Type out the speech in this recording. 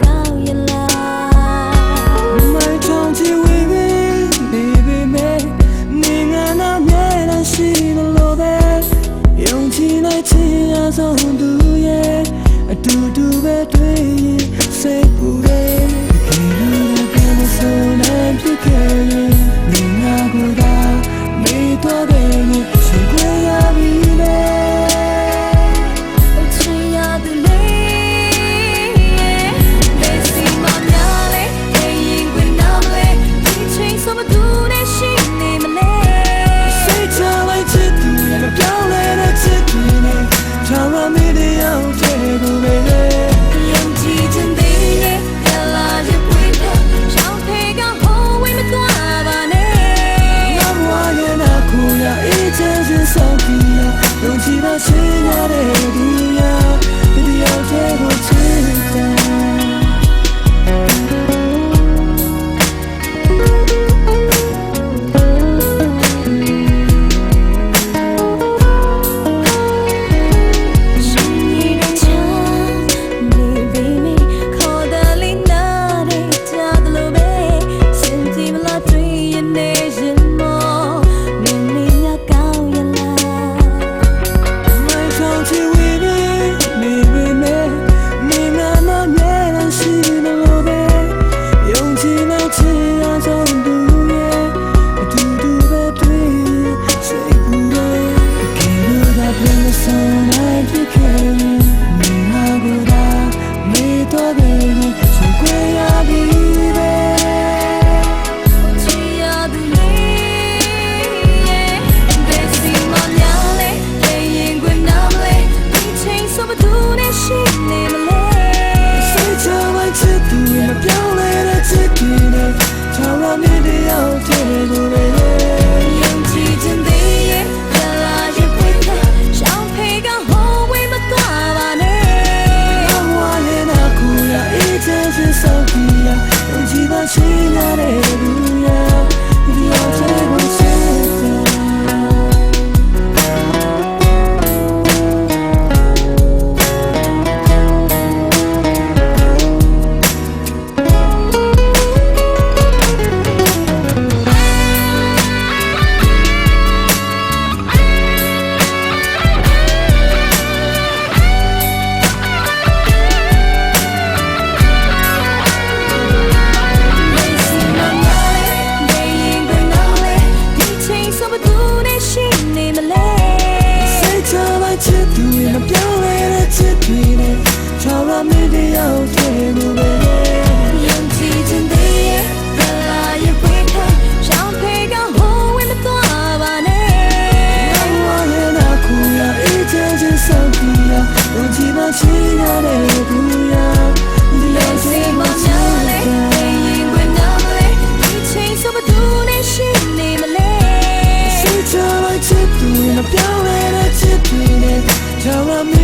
kau yang လာမင်းတယောက်တည်းမူပဲယုံကြည်ခြင်းတည်းရဲ့ဘလာရဲ့ဝေးထားရှောင်းဖေးကဟိုးဝင်မသွားပါနဲ့ငါဝါရဲ့နာကူရအေးချမ်းချင်းဆောင်ကူရယုံကြည်မှရှိရတဲ့ကူရဒီလိုစေမချလိုက်ရင်ဝင်တော့လေဒီချိန်ဆိုဘသူနဲ့ရှိနေမလဲစိတ်ချလိုက်ချစ်သူနဲ့ပြောင်းလဲတဲ့ချစ်သူနဲ့ Tell me